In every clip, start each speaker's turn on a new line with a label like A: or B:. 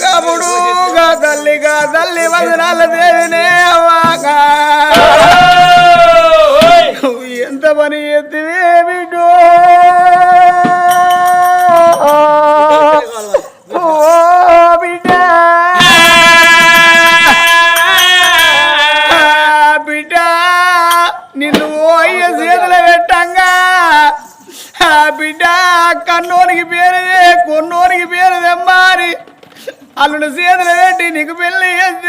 A: గముడు గా తల్లిగా తల్లి వదనాల దేవినే ఎంత పని ఎత్తివే అల్లుడు చేతులు పెట్టి నీకు పెళ్ళి చేస్తే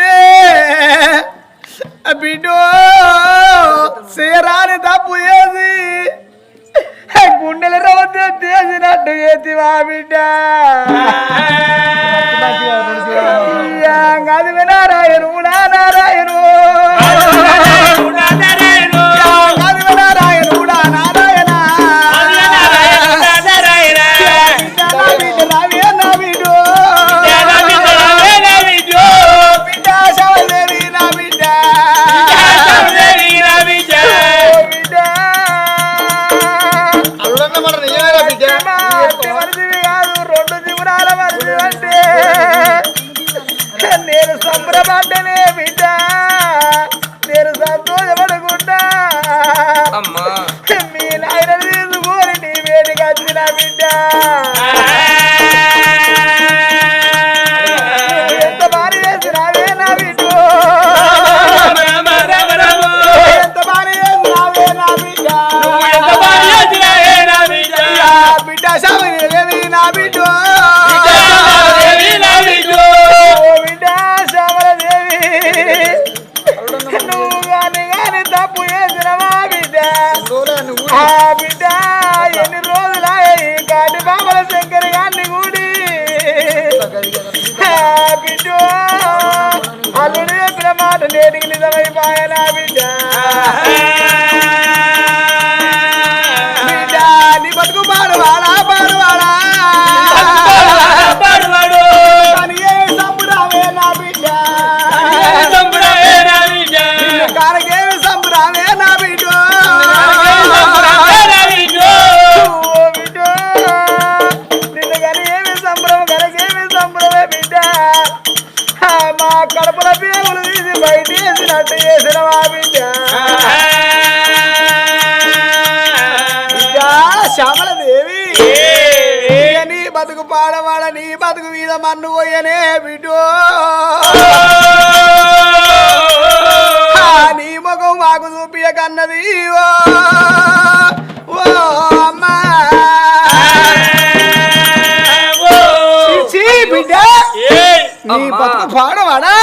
A: నీ
B: అమ్మా.
A: బతుకు పాడవాడా?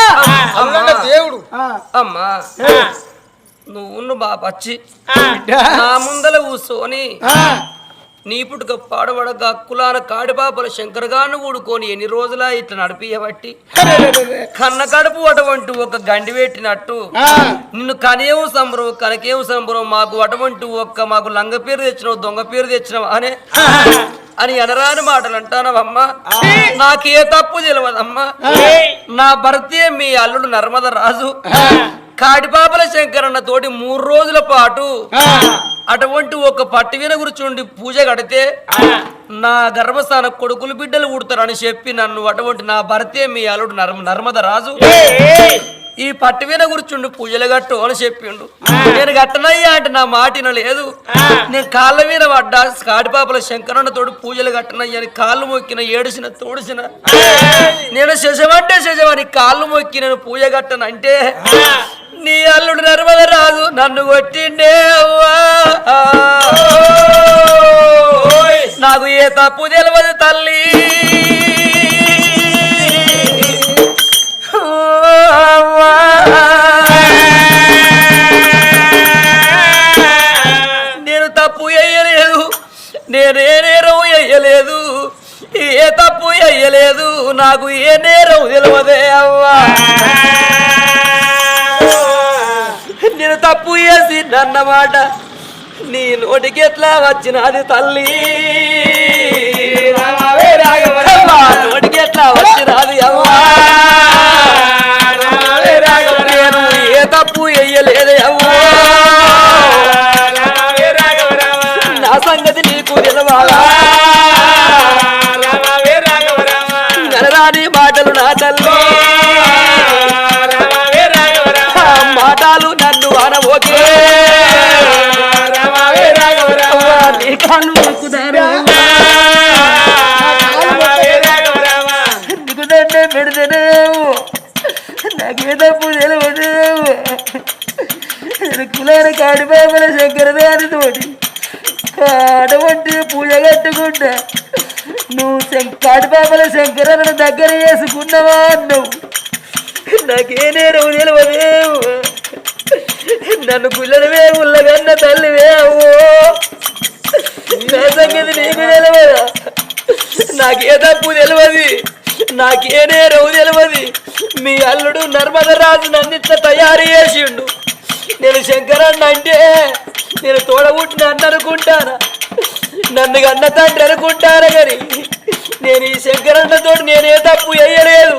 C: దేవుడు.
B: అమ్మా. నువ్వు బాపచ్చి. నా ముందల కూర్చొని నీ పుట్టుక పాడబడక కులాన కాడిపాపల శంకరగాను ఊడుకొని ఎన్ని రోజులా ఇట్లా నడిపియబట్టి. కన్న కడుపు అటువంటి ఒక గండి పెట్టినట్టు. నిన్ను కనేవు సంబరం కనకేవు సంబరం మాకు అటువంటి ఒక్క మాకు లంగ పేరు తెచ్చినావు దొంగ పేరు తెచ్చినావు అనే? అని అనరాని మాటలు అంటానవమ్మా. నాకే తప్పు తెలియదమ్మా నా భర్తే మీ అల్లుడు నర్మద రాజు. కాడిపాపల శంకరన్న తోటి మూడు రోజుల పాటు అటువంటి ఒక పట్టివీన కూర్చుండి పూజ కడితే నా గర్భస్థాన కొడుకులు బిడ్డలు ఉడతారని చెప్పి నన్ను అటువంటి నా భర్తే మీ అల్లుడు నర్మ నర్మద రాజు. ఈ పట్టివీన కూర్చుండి పూజలు కట్టు అని చెప్పిండు. నేను కట్టనయ్యా అంటే నా మాటిన లేదు నేను కాళ్ళ మీద పడ్డా కాడిపాపల శంకరన్న తోడు పూజలు కట్టనయ్యా అని కాళ్ళు మొక్కిన ఏడిసిన తోడిసిన. నేను శశమంటే శశమని కాళ్ళు మొక్కి నేను పూజ కట్టను అంటే నీ అల్లుడు నర్మద రాజు నన్ను కొట్టిండే అవ్వా. నాకు ఏ తప్పు తెలియదు తల్లి. నేను తప్పు వేయలేదు నేను ఏ నేరం వేయలేదు ఏ తప్పు వేయలేదు నాకు ఏ నేరం తెలియదే అవ్వా. నేను తప్పు చేసి అన్నమాట నీ నోటికి ఎట్లా వచ్చినది తల్లి? నోటికి ఎట్లా వచ్చినది అమ్మా లేదు నా సంగతి నీకు తెలవాలా అనరాని మాటలు నా తల్లి. మాటలు నన్ను అనబోకే నీ కాళ్ళు మొక్కుతాను. నీకు దండే పెడతాను నాకే తప్పు తెలియదు నేను కులాల కాడిబాబల శంకరదాని తోటి అటువంటి పూజ కట్టుకుంటా నువ్వు శం- కాడిబాబల దగ్గర చేసుకున్నావా అన్నావు. నాకే నేరం తెలియదు నన్ను గుల్లడవే ఉల్లగన్న తల్లివే అవ్వో. నా సంగతి నీకు తెలియదా నాకే తప్పు తెలియదు నాకే నేరవు తెలియదు మీ అల్లుడు నర్మదరాజు నన్ను ఇట్లా తయారు చేసిండు. నేను శంకరన్న అంటే నేను తోడబుట్టిన అన్న అనుకుంటానా? నన్ను అన్న తండ్రి అనుకుంటారా కానీ నేను ఈ శంకరన్నతో నేనే తప్పు వేయలేదు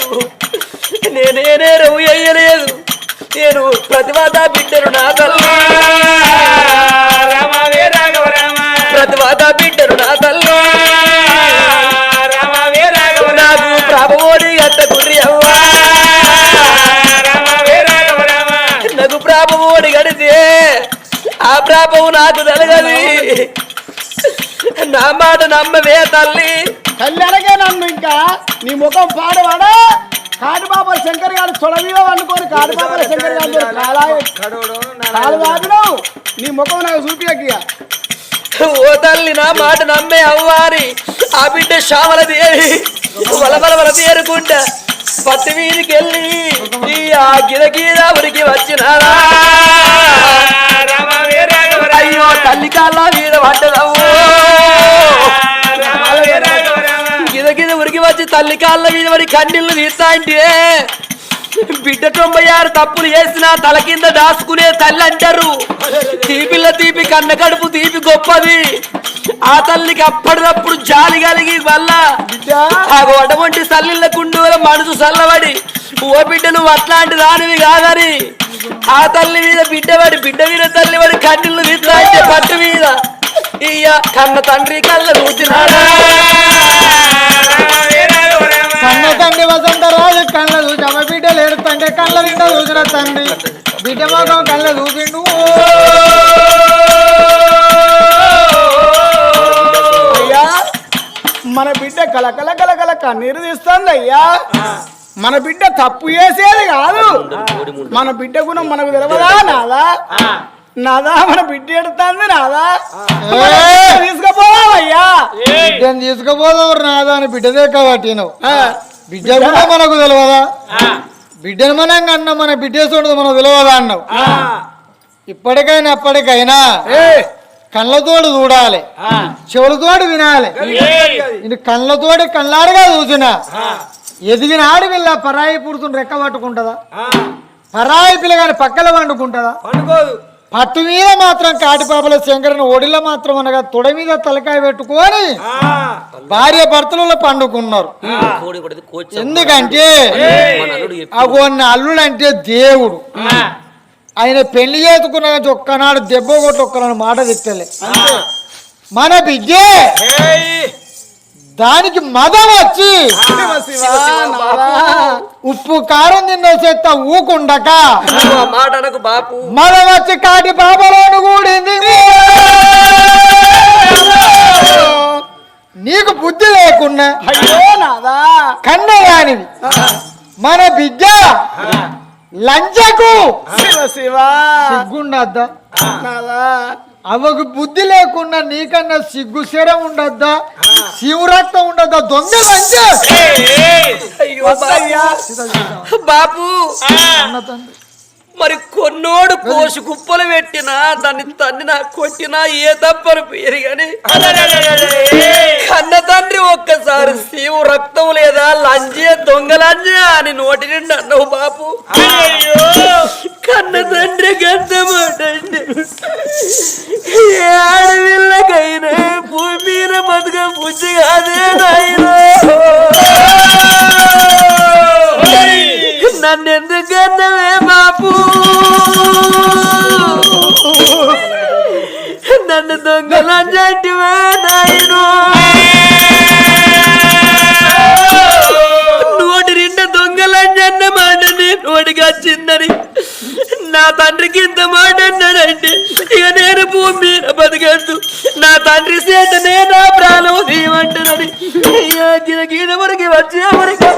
B: నాకు తలగది నా మాట నమ్మవే తల్లి.
A: కళ్యాణకే నన్ను ఇంకా. నీ ముఖం పాడవాడా? కాటిబాబా శంకర్ గారు తొడవిలో అనుకోని కాటిబాబా శంకర్ గారు నీ ముఖం నాకు చూపియకి
B: ఓ తల్లి నా మాట నమ్మే అవ్వారి. ఆ బిడ్డ శ్యామల దేవి వలవల వల తేరుకుంటా పత్తి మీదకి వెళ్ళి ఈ ఆ గిరగీర ఉరికి వచ్చినారా అయ్యో తల్లి కాళ్ళ మీద పడ్డదవ్వో. గిద ఉరికి వచ్చి తల్లి కాళ్ళ మీద మరి కన్నీళ్ళు తీస్తా అంటే బిడ్డ తొంభై ఆరు తప్పులు చేసినా తల కింద దాచుకునే తల్లి అంటారు. తీపిల్ల తీపి కన్న కడుపు తీపి గొప్పది. ఆ తల్లికి అప్పటికప్పుడు జాలి కలిగి వల్ల ఆ అటువంటి తల్లిళ్ళ కుండూల మనసు చల్లబడి ఓ బిడ్డ నువ్వు అట్లాంటి దానివి కాదని ఆ తల్లి మీద బిడ్డవాడి బిడ్డ మీద తల్లి వాడి కన్నీళ్ళు తీస్తా పట్టు మీద. ఇయ్య కన్న తండ్రి కళ్ళ కూర్చున్నాడా
C: కన్న తండ్రి వసంతరాజు కళ్ళ చూసి అమ్మ బిడ్డలు ఏడుతంటే కళ్ళ నిండా చూసిన తండ్రి. బిడ్డ మొఖం కళ్ళ చూపిండు.
A: అయ్యా మన బిడ్డ కలకల కలకల కన్నీరు తీస్తుంది అయ్యా మన బిడ్డ తప్పు చేసేది కాదు. మన బిడ్డ గుణం మనకు తెలియదా నాదా? నాదా? మన బిడ్డ ఎడుతుంది నాదా?
C: ఏయ్!
A: తీసుకుపోవాలయ్యా
C: బిడ్డను తీసుకుపోదాం రాదా అని బిడ్డదే కాబట్టి నువ్వు. బిడ్డ కూడా మనకు తెలియదా బిడ్డను మనం కన్నా మన బిడ్డ చూడదు మనకు తెలియదా అన్నావు? ఇప్పటికైనా ఎప్పటికైనా కళ్ళతోడు చూడాలి. చెవులతోడు వినాలి. ఇది కళ్ళతోటి కళ్ళారుగా చూసిన. ఎదిగినాడు వీళ్ళ పరాయి పుడుతున్న రెక్క పట్టుకుంటుందా? పరాయి పిల్లగాని పక్కల వండుకుంటుందా పట్టు మీద మాత్రం కాటిపాపల శంకరని ఒడిలో మాత్రం అనగా తొడ మీద తలకాయ పెట్టుకొని భార్య భర్తలలో పండుకున్నారు. ఎందుకంటే
B: మన అల్లుడు
C: అంటే దేవుడు. ఆయన పెళ్ళి చేసుకున్న కానీ ఒక్కనాడు దెబ్బ కొట్టి ఒక్కనాడు మాట తిట్టలే. మన బిడ్డే. దానికి మదం వచ్చి ఉప్పు కారం తిన్న చెత్త ఊకుండక.
B: బాపు.
C: మదం వచ్చి కాటి పాపలోను కూడింది. నీకు బుద్ధి లేకున్నా.
A: అయ్యో నాదా.
C: కన్నయానివి మన బిడ్డ లంచకు. సిగ్గుండద్దా? అవకు బుద్ధి లేకుండా నీకన్నా సిగ్గు శరం ఉండద్దా? శివరక్తం ఉండద్దా? దొంగ.
B: బాపు
C: అన్న తండ్రి.
B: మరి కొన్నోడు కోసి కుప్పలు పెట్టినా దాన్ని తన్నినా కొట్టినా ఏ తప్పని పేరు గాని? కన్న తండ్రి ఒక్కసారి శివు రక్తం లేదా లంజే దొంగ లంజే అని నోటి నిండి అన్నావు బాపు. కన్న తండ్రి గద్దమాటండి ఏ ఆడవిల్లకైనా భూమి మీద బతుక బుద్ధి కాదే నాయనా. నన్ను ఎందుకు అన్నవే బాపు నన్ను దొంగల జంటివే నాయను. నోటి నిండా దొంగల జన్న మాట నోటికి వచ్చిందని నా తండ్రికి ఇంత మాట అన్నాడంటే ఇక నేను భూమి మీద బతికేస్తూ నా తండ్రి చేతనే నా ప్రాణం తీయమంటున్నది. గీడ వరకు వచ్చే వరకు.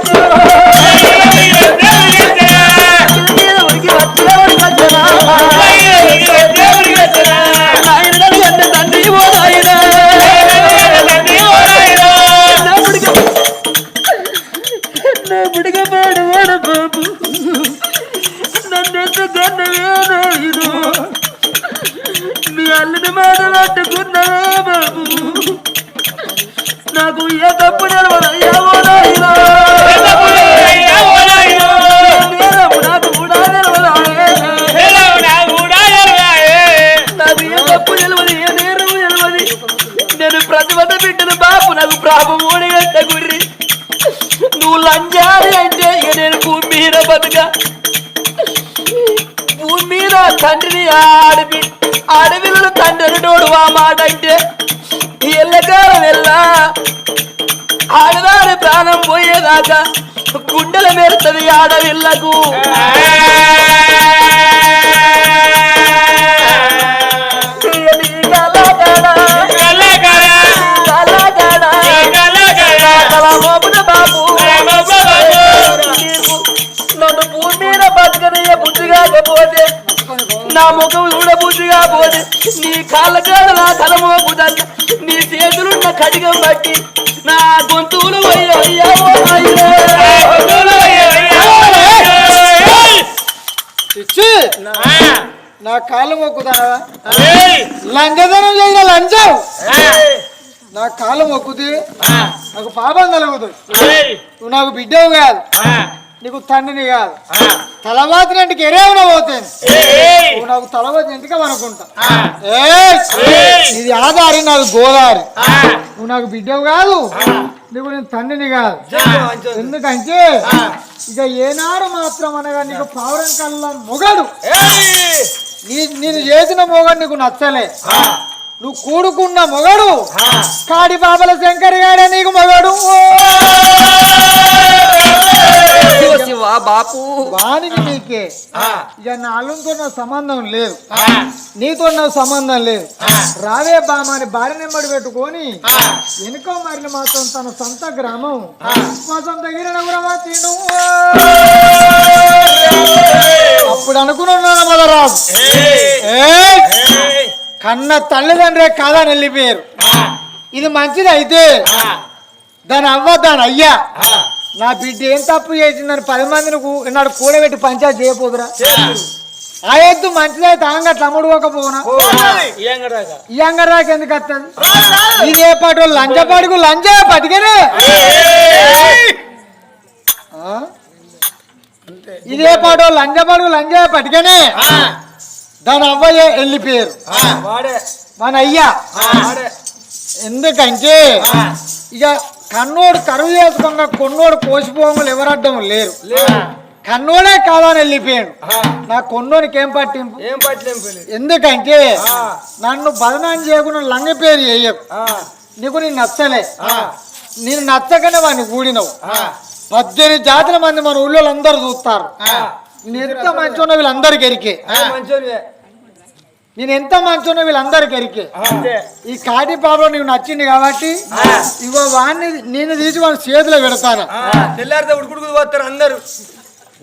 B: నా బుడిగపాడు వాడ బాబు నన్నెంత కన్నవే నాయనా మీ అల్లుని మాట పట్టుకున్నావా బాబు. నాకు ఏ తప్పు తెలవదయ్యావో నాయనా. నేను ప్రతిభట బిడ్డను బాబు నాకు ప్రాపం భూమి మీద బతుక. భూమి మీద తండ్రిని ఆడపి ఆడపిల్లలు తండ్రి నోడు ఆ మాట అంటే ఎల్లకాలం వెళ్ళా ఆడదాని ప్రాణం పోయేదాకా గుండెల మెరుతుంది ఆడవిల్లకు. నా ముఖం చూడ బుద్ధి కాకపోతే నీ కాళ్ళ కాడ నా తల మోపుదన్న నీ చేతులున్న కడిగం బట్టి నా
C: ఇచ్చి నా. మొక్కుతావా? లంచదనం చేసిన లంచం నా కాళ్ళు మొక్కుతే నాకు పాపం కలుగుతుంది నువ్వు నాకు బిడ్డవు కాదు. నీకు తండ్రిని కాదు. తలవాతి ఇంటికి ఎరేవున పోతాను నువ్వు నాకు తలవాతి ఇంటికి అనుకుంటా! ఇది ఆధారి నాకు గోదావరి. నువ్వు నాకు బిడ్డవు కాదు. నీకు నేను తండ్రిని కాదు. ఎందుకంటే ఇక ఏనాడు మాత్రం అనగా నీకు పౌరం కల్లా మొగడు. నీ నేను చేసిన మొగడు నీకు నచ్చలే. నువ్వు కూడుకున్న మొగడు. కాడి బాబల శంకర్ గాడే నీకు మొగడు.
B: బాపు.
C: వానికి నీకే. ఇక నా అల్లుతో నా సంబంధం లేదు. నీతో నా సంబంధం లేదు. రావే బామాని భార్య నెంబడి పెట్టుకొని వెనుక మరిని మాత్రం తన సొంత గ్రామం మా సొంత గిరినగురమా తిండు. అప్పుడు అనుకున్నాను మదరాజు! కన్న తల్లిదండ్రే కాదని వెళ్ళిపోయారు. ఇది మంచిది అయితే. దాని అవ్వ దాని అయ్యా. నా బిడ్డ ఏం తప్పు చేసిందని పది మందిని నాడు కూడబెట్టి పంచాయతీ చేయపోదురా ఆ ఎత్తు మంచిదైతే ఆంగ తమ్ముడుకోకపోనా ఈ అంగరాకి ఎందుకు వస్తుంది ఇది ఏ పాటు? లంచపాడుకు లంచ పట్టుకనే? ఇదే పాటు? లంచపాడుకు లంచ పట్టుకనే దాని అవ్వయ్య వెళ్ళిపోయారు మన అయ్యా. ఎందుకంటే ఇక కన్నోడు కరువు చేసుకోగా కొన్నోడు కోసిపోవములు ఎవరడ్డం లేరు. కన్నోడే కాదని వెళ్ళిపోయాడు. నా కొన్నోనికి ఏం పట్టింపు?
A: ఏం పట్టలేం పెళ్ళి
C: ఎందుకంటే నన్ను బదనాన్ని చేయకుండా లంగ పేరు చేయకు నీకు నేను నచ్చలే. నేను నచ్చకనే వాడిని కూడినవు పద్దెనిమిది జాతుల మంది మన ఊళ్ళో అందరూ చూస్తారు ఎంత మంచి వీళ్ళందరికి ఎరికే. నేను ఎంత మంచి వీళ్ళందరికి ఎరికే. ఈ కాటి పాపలో నీకు నచ్చింది కాబట్టి ఇగో వాడిని నేను తీసి వాడి చేతిలో పెడతాను.
A: తెల్లారితే ఉడుకుడుకు పోతారు అందరు.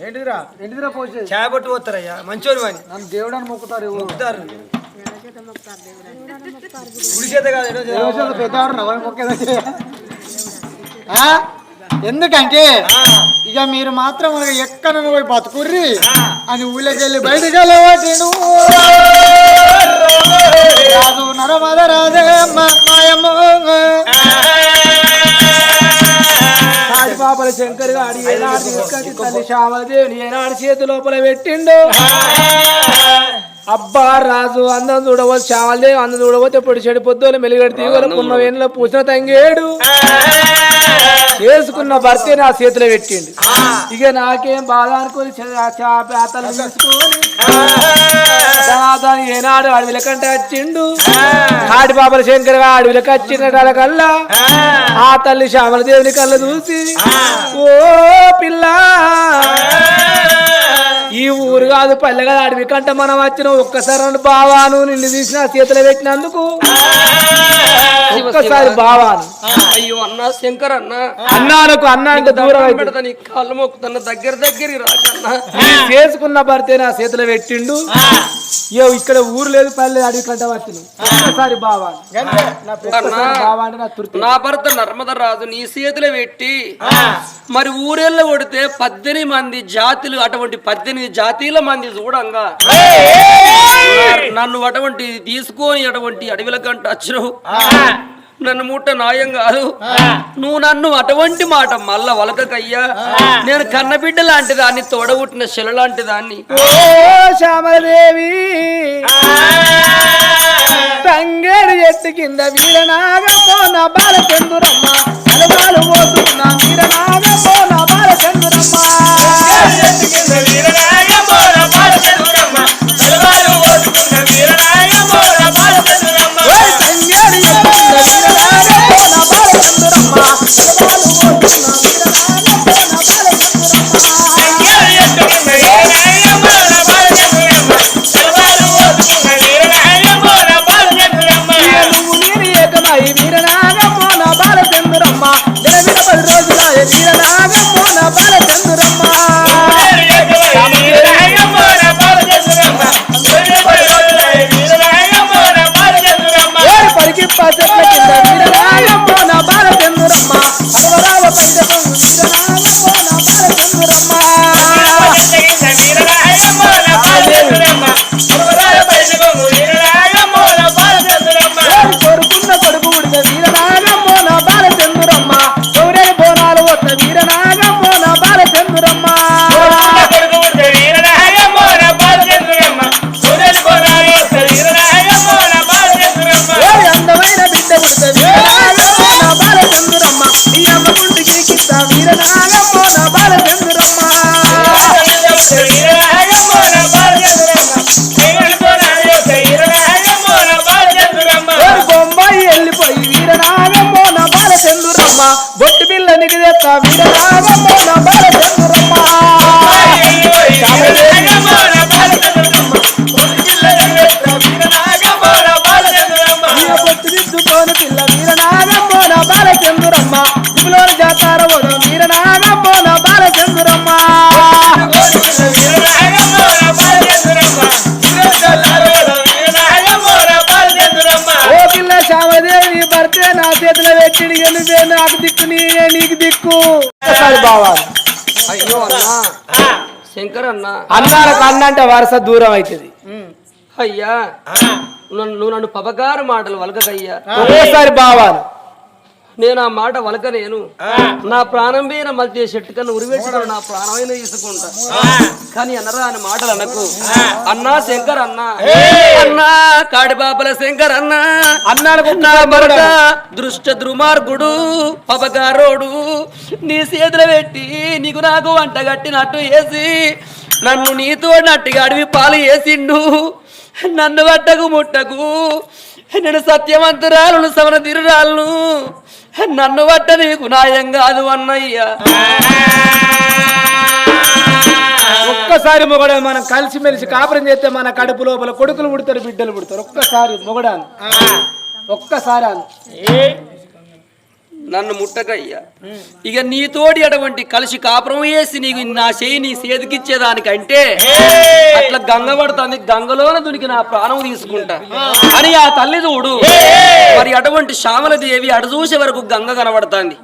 A: ఏంటిదిరా?
C: ఎంటిదిరా పోసే
A: ఛాయ పట్టు పోతారయ్యా. మంచోని వాని.
C: నన్ను దేవుడు అని మొక్కుతారు?
A: మొక్కుతారు గుడి చేత కాదు ఏడో చేత.
C: ఎందుకంటే ఇక మీరు మాత్రం ఎక్కడ పోయి బతుకుర్రి అని ఊళ్ళకి వెళ్ళి బయటకు వెళ్ళబట్టిండు రాజు నరమద రాజే మాయమ్మ.
A: పాపల శంకర్ గాడి ఏనాడు తల్లి శ్యామలదేవిని ఏనాడు చేతి లోపల పెట్టిండు. అబ్బా రాజు అందం చూడవచ్చు శ్యామలదేవి అందం చూడవచ్చు పొడి చెడు పొద్దులు మెలిగడి తీగలు పున్న వేణులో పూసిన తంగేడు. చేసుకున్న భర్తే నా చేతిలో పెట్టిండు. ఇక నాకేం బాధ అనుకుని పేతలు తీసుకొని దాని ఏనాడు అడవిల కంటే వచ్చిండు. ఆడి బాబల శంకర్ అడవిలకు వచ్చిన కల్లా ఆ. తల్లి శ్యామల దేవుని కళ్ళ చూసి ఓ పిల్ల. కాదు పల్లె కాదు అడవి కంట మనం వచ్చిన ఒక్కసారి బావాను నిన్ను తీసిన చేతులు పెట్టినందుకు.
D: ఒక్కసారి. బావాను
B: అయ్యో అన్నా శంకర్ అన్న.
D: అన్నాలకు అన్న అంటే దూరం
B: పెడతా నీ కాళ్ళు మొక్కుతున్న దగ్గర దగ్గరికి రాకన్నా
D: చేసుకున్న భర్తే నా చేతిలో పెట్టిండు. ఏ ఇక్కడ ఊరు లేదు పల్లె అడిగి కంట పట్టిను ఒక్కసారి బావా నా
B: భర్త నర్మద రాజు నీ చేతిలో పెట్టి మరి ఊరెళ్ళ కొడితే పద్దెనిమిది మంది జాతులు అటువంటి పద్దెనిమిది జాతీయుల మంది చూడంగా. నన్ను అటువంటి తీసుకొని అటువంటి అడవిల కంట వచ్చినావు. నన్ను ముట్ట న్యాయం కాదు. నువ్వు నన్ను అటువంటి మాట మళ్ళా వలకకయ్యా. నేను కన్నబిడ్డ లాంటి దాన్ని తోడబుట్టిన శిల లాంటి దాన్ని.
D: ఓ శ్యామదేవి తంగేడు ఎట్టు కింద వీరనాగమో నా బాలచంద్రమ్మ అలవాలు పోతున్న వీరనాగమో నా బాలచంద్రమ్మ.
B: శంకర్ అన్నా.
D: అన్నాలకు అన్న అంటే వరుస దూరం అవుతుంది.
B: అయ్యా నువ్వు నన్ను పపకార మాటలు వలకకయ్యా
D: ఒకేసారి బావాలి
B: నేను ఆ మాట వలకనేను. నా ప్రాణం పోయిన మధ్య చెట్టు కన్నా ఉరివెట్టుకుని నా ప్రాణమైన తీసుకుంటా కానీ అనరా అని మాటలు అనకు అన్నా శంకర్ అన్నా అన్నా కాడిపాపల శంకర్ అన్నా
D: అన్నాలకు
B: నా భర్త దృష్ట దుర్మార్గుడు పపకారోడు నీ చేతులు పెట్టి నీకు నాకు వంట కట్టినట్టు వేసి నన్ను నీతో నట్టుగా అడవి పాలు వేసిండు నన్ను పట్టకు ముట్టకు. నేను సత్యవంతురాలను సమన తిరురాలను నన్ను పట్ట నీకు న్యాయం కాదు అన్నయ్యా.
D: ఒక్కసారి మొగడ మనం కలిసి మెలిసి కాపురం చేస్తే మన కడుపు లోపల కొడుకులు పుడతారు బిడ్డలు పుడతారు. ఒక్కసారి మొగడాను. ఒక్కసారి అను.
B: నన్ను ముట్టకయ్యా. ఇక నీతోటి అటువంటి కలిసి కాపురం వేసి నీకు నా చేయి నీ సేదికిచ్చేదానికంటే అట్లా గంగ పడుతుంది గంగలోన దునికి నా ప్రాణం తీసుకుంటా. అని ఆ తల్లి చూడు. మరి అటువంటి శ్యామల దేవి అడు చూసే వరకు గంగ కనబడుతుంది.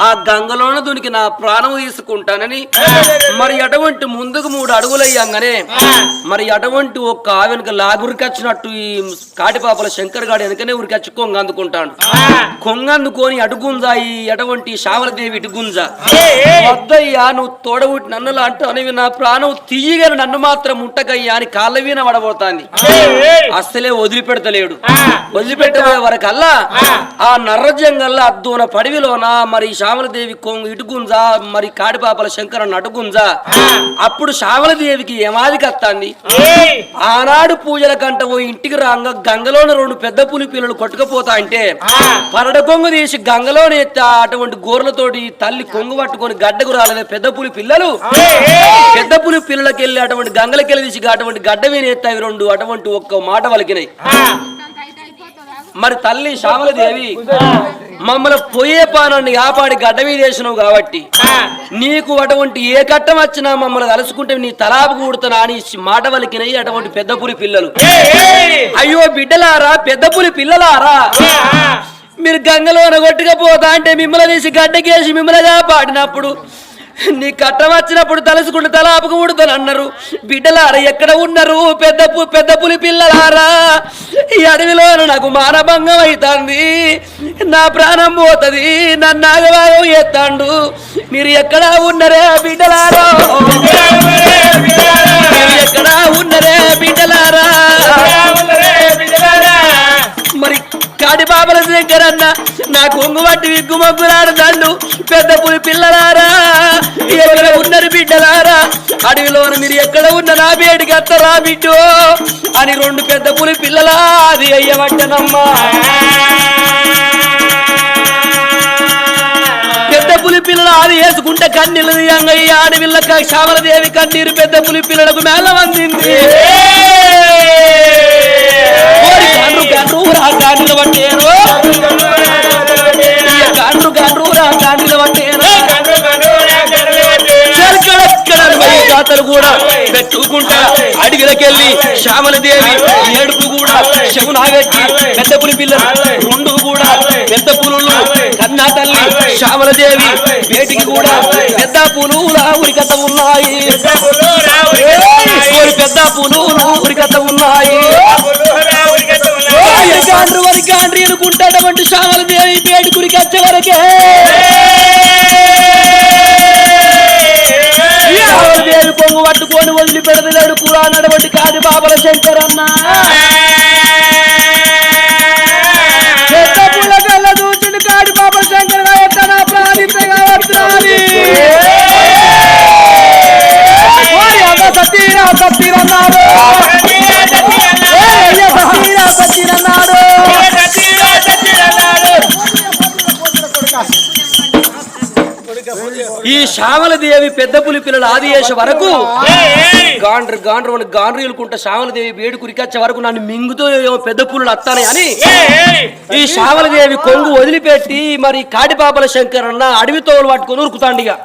B: ఆ. గంగలోన దునికి నా ప్రాణం తీసుకుంటానని మరి అటువంటి ముందుకు మూడు అడుగులయ్యాంగానే మరి అటువంటి ఒక్క ఆవెనక లాగురికొచ్చినట్టు ఈ కాటిపాపల శంకర్ గాడు వెనకనే ఉరికొచ్చి కొంగ అందుకుంటాడు. కొంగ అందుకొని అడుగుంజా ఈ అటువంటి శ్యామలదేవి ఇటుగుంజా వద్దయ్యా నువ్వు తోడబుట్టి నన్ను అంటావు నా ప్రాణం తీయగను నన్ను మాత్రం ముట్టకయ్యా అని కాళ్ళ వీణ పడబోతాంది. అస్సలే వదిలిపెడతలేడు. వదిలిపెట్టబోయే వరకల్లా ఆ. నర్ర జంగల్లా అద్దూన పడివిలోన మరి శ్యామలదేవి కొంగు ఇటుగుంజా మరి కాడిపాపల శంకర నటుగుంజా అప్పుడు శ్యామలదేవికి ఏమాది కత్తాంది? ఆనాడు పూజల కంట ఓ ఇంటికి రాంగ గంగలోని రెండు పెద్ద పులి పిల్లలు కొట్టుకపోతా అంటే పరడ కొంగు తీసి గంగలోని ఎత్తి అటువంటి గోర్లతోటి తల్లి కొంగు పట్టుకొని గడ్డకు రాలేదే. పెద్ద పులి పిల్లలు. పెద్ద పులి పిల్లలకి వెళ్ళి అటువంటి గంగలకి వెళ్ళి తీసి అటువంటి గడ్డ మీద ఎత్తి అవి రెండు. అటువంటి ఒక్క మాట వలికినాయి. మరి తల్లి శ్యామలదేవి మమ్మల్ని పోయే పానాన్ని కాపాడి గడ్డ మీద వేసినావు కాబట్టి నీకు అటువంటి ఏ కట్టం వచ్చినా మమ్మల్ని కలుసుకుంటే నీ తలాపు కూడుతున్నా అని మాట వలికినవి అటువంటి పెద్ద పులి పిల్లలు. అయ్యో బిడ్డలారా పెద్ద పులి పిల్లలారా. మీరు గంగలో కొట్టుకపోతా అంటే మిమ్మల్ని తీసి గడ్డకేసి మిమ్మల్ని కాపాడినప్పుడు నీ కట్టం వచ్చినప్పుడు తలుసుకుంటే తల ఉడుతాను అన్నారు బిడ్డలారా ఎక్కడ ఉన్నారు? పెద్ద పు- పెద్ద పులి పిల్లలారా? ఈ అడవిలో నాకు మానభంగం అవుతుంది నా ప్రాణం పోతుంది నన్ను నాగభాగం ఎత్తాండు మీరు ఎక్కడ ఉన్నరే బిడ్డలారా? ఎక్కడ ఉన్నరే బిడ్డలారా? మరి కాడి బాబల దగ్గర అన్న నా కొంగు వంటి విగ్గు మొగ్గులాడు పెద్ద పులి పిల్లలారా ఎక్కడ ఉన్నారు బిడ్డలారా? అడవిలోన మీరు ఎక్కడ ఉన్న నా బేటికి అత్తరా బిడ్డు అని రెండు పెద్ద పులి పిల్లలా అది అయ్యవట్టనమ్మా. పెద్ద పులి పిల్లలు అది వేసుకుంటే కన్నీళ్ళు అంగయ్య ఆడవిల్ల శ్యామలదేవి కన్నీరు పెద్ద పులి పిల్లలకు మేళ వందింది రా గాండ్రుల పట్టేరు ఇయ్య గాండ్రు గాండ్రు రా గాండ్రుల పట్టేరు ఎక్కడెక్కడ కూడా పెట్టుకుంటా అడవిలకెళ్ళి శ్యామలదేవి ఏడుపు కూడా శవునాగట్టి పెద్ద పులి పిల్లలు రెండు కూడా పెద్ద పులులు కన్నా తల్లి శ్యామలదేవి వేటికి కూడా పెద్ద పులు ఉరికత ఉన్నాయి పెద్ద పులు ఉరికత ఉన్నాయి గాండ్రు వరి గాండ్రి అనుకుంటాడమంటే శ్యామలదేవి వేడుకురికి వచ్చే వరకే. దేవి పొంగు పట్టుకొని వదిలి పెడతలేడు కూడా నడవండి కాది బాబల శంకరన్న
A: పెద్ద పుల్ల కళ్ళ సతీరా
B: ఈ శ్యామలదేవి పెద్ద పులి పిల్లల ఆదియేష వరకు గాండ్రు గాండ్రు వాళ్ళు గాండ్రీలుకుంటా శ్యామలదేవి వేడి కురికొచ్చే వరకు నన్ను మింగుతో ఏమో పెద్ద పులులు అత్తానే అని ఈ శ్యామలదేవి కొంగు వదిలిపెట్టి మరి కాటిపాపల శంకరన్న అడవి తోలు పట్టుకొని ఉరుకుతాండిగా.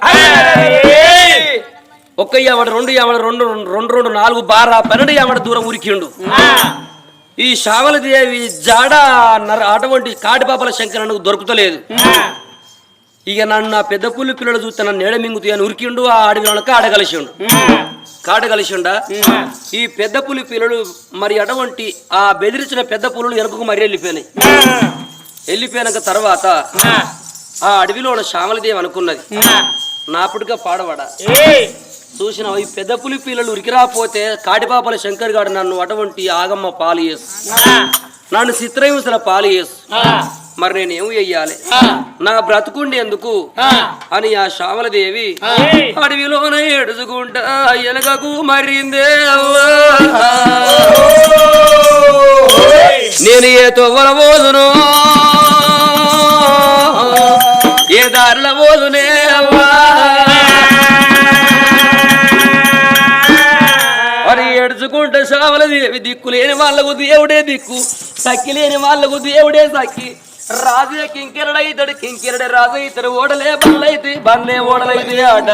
B: ఒక్క యావడ రెండు యావడ రెండు రెండు రెండు నాలుగు బారా పన్నెండు యావడ దూరం ఉరికిండు. ఈ శ్యామలదేవి జాడ నర అటువంటి కాటిపాపల శంకరన్నకు దొరుకుతలేదు. ఇక నన్ను నా పెద్ద పుల్లి పిల్లలు చూస్తే నన్ను నేడ మింగుతాయి అని ఉరికిండు ఆ అడవిలో కాడగలిసిండు కాడగలిసిండా ఈ పెద్ద పులి పిల్లలు మరి అటువంటి ఆ బెదిరించిన పెద్ద పులులు వెనుకకు మరి వెళ్ళిపోయినాయి. వెళ్ళిపోయినాక తర్వాత ఆ అడవిలో ఉన్న శ్యామలదేవి అనుకున్నది. నాపుడుగా పాడవాడ? చూసిన ఈ పెద్ద పులి పిల్లలు ఉరికిరాపోతే కాటిపాపల శంకర్ గారు నన్ను అటువంటి ఆగమ్మ పాలు చేసు. నన్ను చిత్రహింసల పాలు చేసు. మరి నేను ఏం చెయ్యాలి? నా బ్రతుకుండి ఎందుకు? అని ఆ శ్యామలదేవి అడవిలోన ఏడుచుకుంటా ఎనకకు మరిందే నేను ఏ తొవ్వల పోదును? ఏ దారిల పోదునే? అవ్వా మరి దేవి దిక్కు లేని వాళ్ళకు దేవుడే దిక్కు. సక్కి లేని వాళ్ళకు దేవుడే సక్కి రాజే కింకిరడైతాడు కింకిరడే రాజు ఇతడు ఓడలే బండ్లైతే బండ్లే ఓడలైతే ఆట.